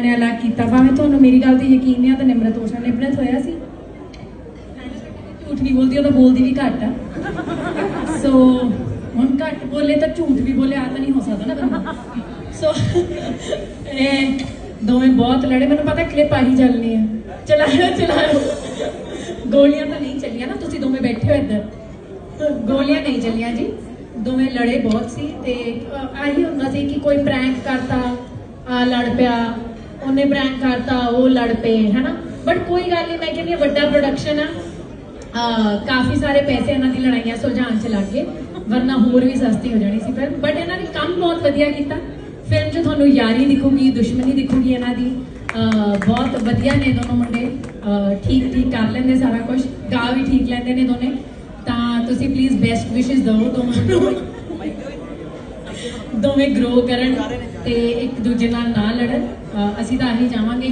ਇਹਨਾਂ ਨੇ ਅਲੱਗ ਕੀਤਾ। ਭਾਵੇਂ ਤੁਹਾਨੂੰ ਮੇਰੀ ਗੱਲ ਤੇ ਯਕੀਨ ਨਹੀਂ ਆ ਤਾਂ ਨਿਮਰਤ ਓਸ਼ਾ ਨੇ ਨਿਮਰਤ ਹੋਇਆ ਸੀ। ਝੂਠ ਨਹੀਂ ਬੋਲਦੀ ਉਹ ਤਾਂ ਬੋਲਦੀ ਵੀ ਘੱਟ ਆ। ਸੋ ਹੁਣ ਘੱਟ ਬੋਲੇ ਤਾਂ ਝੂਠ ਵੀ ਬੋਲੇ ਆ ਤਾਂ ਨਹੀਂ ਹੋ ਸਕਦਾ ਨਾ ਬੰਦਾ। ਸੋ ਇਹ ਦੋਵੇਂ ਬਹੁਤ ਲੜੇ। ਮੈਨੂੰ ਪਤਾ ਕਲਿੱਪ ਆਹੀ ਚੱਲਣੀ ਆ। ਚਲਾਇਓ ਚਲਾਇਓ ਗੋਲੀਆਂ ਤਾਂ ਨਹੀਂ ਚੱਲੀਆਂ ਨਾ ਤੁਸੀਂ ਦੋਵੇਂ ਬੈਠੇ ਹੋ ਇੱਧਰ। ਗੋਲੀਆਂ ਨਹੀਂ ਚੱਲੀਆਂ ਜੀ। ਦੋਵੇਂ ਲੜੇ ਬਹੁਤ ਸੀ ਤੇ ਅਹ, ਆਹੀ ਹੁੰਦਾ ਸੀ ਕਿ ਕੋਈ ਪ੍ਰੈਂਕ ਕਰਤਾ ਲੜ ਪਿਆ। ਉਹਨੇ ਪ੍ਰੈਂਕ ਕਰਤਾ ਉਹ ਲੜ ਪਏ ਹੈਨਾ? ਬਟ ਕੋਈ ਗੱਲ ਨਹੀਂ ਮੈਂ ਕਹਿੰਦੀ ਵੱਡਾ ਪ੍ਰੋਡਕਸ਼ਨ ਆ। ਕਾਫੀ ਸਾਰੇ ਪੈਸੇ ਇਹਨਾਂ ਦੀ ਲੜਾਈਆਂ ਸੁਲਝਾਉਣ ਚ ਲੱਗ ਗਏ ਵਰਨਾ ਹੋਰ ਵੀ ਸਸਤੀ ਹੋ ਜਾਣੀ ਸੀ ਫਿਲਮ ਬਟ ਇਹਨਾਂ ਨੇ ਕੰਮ ਬਹੁਤ ਵਧੀਆ ਕੀਤਾ। ਫਿਲਮ 'ਚ ਤੁਹਾਨੂੰ ਯਾਰੀ ਦਿਖੂਗੀ ਦੁਸ਼ਮਣੀ ਦਿਖੂਗੀ ਇਹਨਾਂ ਦੀ। ਅਹ, ਬਹੁਤ ਵਧੀਆ ਨੇ ਦੋਨੋਂ ਮੁੰਡੇ। ਠੀਕ ਠੀਕ ਕਰ ਲੈਂਦੇ ਸਾਰਾ ਕੁਝ ਗਾ ਵੀ ਠੀਕ ਲੈਂਦੇ ਨੇ ਦੋਨੇ। ਤਾਂ ਤੁਸੀਂ ਪਲੀਜ਼ ਬੈਸਟ ਵਿਸ਼ੇਸ ਦਿਓ ਦੋਨੋਂ ਨੂੰ। ਦੋਵੇਂ ਗਰੋ ਕਰਨ ਤੇ ਇੱਕ ਦੂਜੇ ਨਾਲ ਨਾ ਲੜਨ ਅਹ, ਅਸੀਂ ਤਾਂ ਆਹੀ ਚਾਹਾਂਗੇ